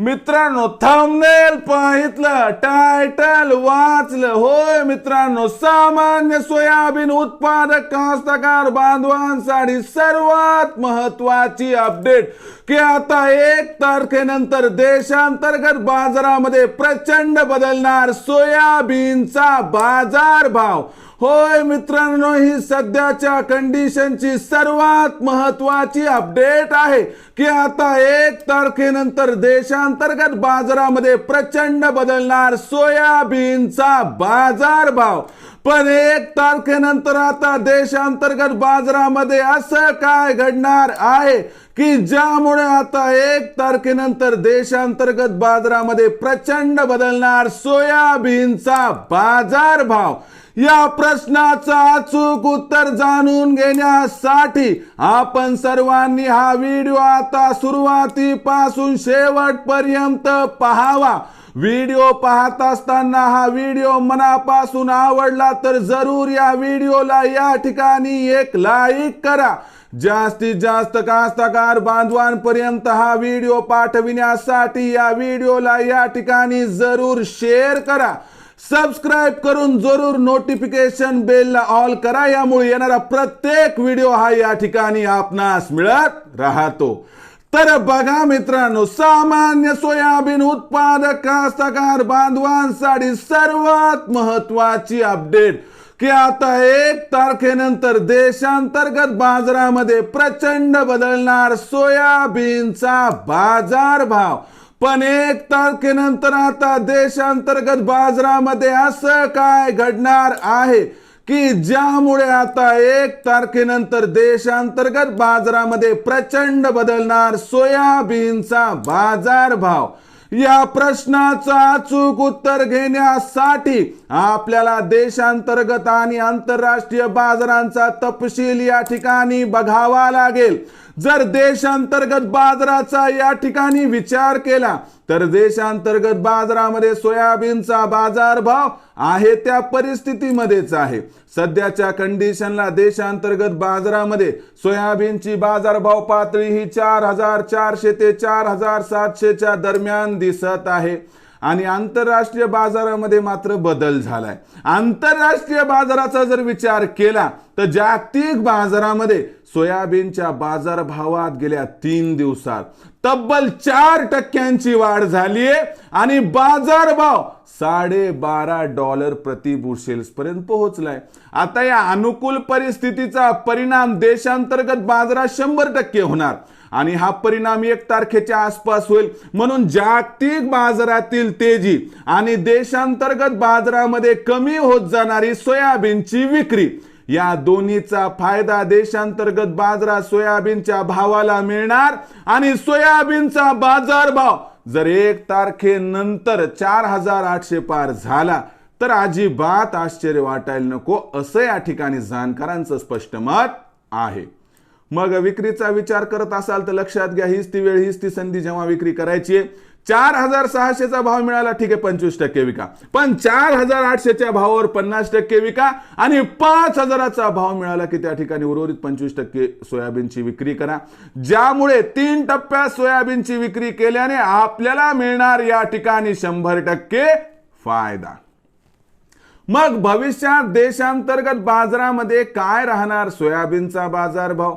मित्रांनो थांबनेल पाहितलं टायटल वाचलं. होय मित्रांनो सामान्य सोयाबीन उत्पादक कास्तकार बांधवांसाठी सर्वात महत्वाची अपडेट की आता एक तारखेनंतर देशांतर्गत बाजारामध्ये प्रचंड बदलणार सोयाबीनचा बाजार भाव होय मित्रांनो ही सध्याच्या कंडिशनची सर्वात महत्वाची अपडेट आहे. की आता एक तारखेनंतर देशांतर्गत बाजारामध्ये प्रचंड बदलणार सोयाबीनचा बाजार भाव पण एक तारखेनंतर आता देशांतर्गत बाजारामध्ये असं काय घडणार आहे की ज्यामुळे आता एक तारखेनंतर देशांतर्गत बाजारामध्ये प्रचंड बदलणार सोयाबीनचा बाजार भाव या प्रश्नाचं अचूक उत्तर जाणून घेण्यासाठी आपण सर्वांनी हा व्हिडिओ आता सुरुवातीपासून शेवटपर्यंत पाहावा. व्हिडिओ पाहत असताना हा व्हिडिओ मनापासून आवडला तर जरूर या व्हिडिओला या ठिकाणी एक लाईक करा. जास्तीत जास्त कास्तकार बांधवांपर्यंत हा व्हिडिओ पाठविण्यासाठी या व्हिडिओला या ठिकाणी जरूर शेअर करा. सबस्क्राईब करून जरूर नोटिफिकेशन बेलला ऑल करा. यामुळे येणारा प्रत्येक व्हिडिओ हा या ठिकाणी आपणास मिळत राहतो. तर बघा मित्रांनो सामान्य सोयाबीन उत्पादक कास्तकार बांधवांसाठी सर्वात महत्वाची अपडेट की आता एक तारखेनंतर देशांतर्गत बाजारामध्ये प्रचंड बदलणार सोयाबीनचा बाजार भाव पण एक तारखेनंतर आता देशांतर्गत बाजारामध्ये असं काय घडणार आहे? की ज्यामुळे आता एक तारखेनंतर देशांतर्गत बाजारामध्ये प्रचंड बदलणार सोयाबीनचा बाजार भाव या प्रश्नाचं अचूक उत्तर घेण्यासाठी आपल्याला देशांतर्गत आणि आंतरराष्ट्रीय बाजारांचा तपशील या ठिकाणी बघावा लागेल. जर देशांतर्गत बाजाराचा या ठिकाणी विचार केला तर देशांतर्गत बाजारामध्ये सोयाबीनचा बाजार भाव आहे त्या परिस्थितीमध्येच आहे. सध्याच्या कंडिशनला देशांतर्गत बाजारामध्ये सोयाबीनची बाजारभाव पातळी ही चार हजार चारशे ते चार हजार सातशेच्या दरम्यान दिसत आहे. आणि आंतरराष्ट्रीय बाजारामध्ये मात्र बदल झालाय. आंतरराष्ट्रीय बाजाराचा जर विचार केला तर जागतिक बाजारामध्ये सोयाबीनच्या बाजारभावात गेल्या तीन दिवसात तब्बल चार टक्क्यांची वाढ झाली आहे आणि बाजारभाव साडेबारा डॉलर प्रति बुशेल्स पर्यंत पोहोचलाय. आता या अनुकूल परिस्थितीचा परिणाम देशांतर्गत बाजारात शंभर टक्के होणार आणि हा परिणाम एक तारखेच्या आसपास होईल. म्हणून जागतिक बाजारातील तेजी आणि देशांतर्गत बाजारामध्ये कमी होत जाणारी सोयाबीनची विक्री या दोन्हीचा फायदा देशांतर्गत बाजारात सोयाबीनच्या भावाला मिळणार आणि सोयाबीनचा बाजारभाव जर एक तारखेनंतर चार हजार आठशे पार झाला तर अजिबात आश्चर्य वाटायला नको असं या ठिकाणी जाणकारांचं स्पष्ट मत आहे. मग विक्रीचा विचार करत असाल तर लक्षात घ्या हीच ती वेळ हीच ती संधी जेव्हा विक्री करायची आहे चार हजार सहाशेचा भाव मिळाला ठीक आहे पंचवीस टक्के विका. पण चार हजार आठशेच्या भावावर पन्नास टक्के विका आणि पाच हजाराचा भाव मिळाला की त्या ठिकाणी उर्वरित पंचवीस टक्के सोयाबीनची विक्री करा. ज्यामुळे तीन टप्प्यात सोयाबीनची विक्री केल्याने आपल्याला मिळणार या ठिकाणी शंभर टक्के फायदा. मग भविष्यात देशांतर्गत बाजारामध्ये काय राहणार? सोयाबीनचा बाजारभाव.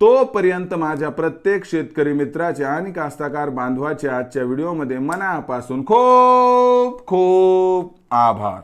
तोपर्यंत माझ्या प्रत्येक शेतकरी मित्राच्या आणि कास्ताकार बांधवाच्या आजच्या व्हिडिओमध्ये मनापासून खूप खूप आभार.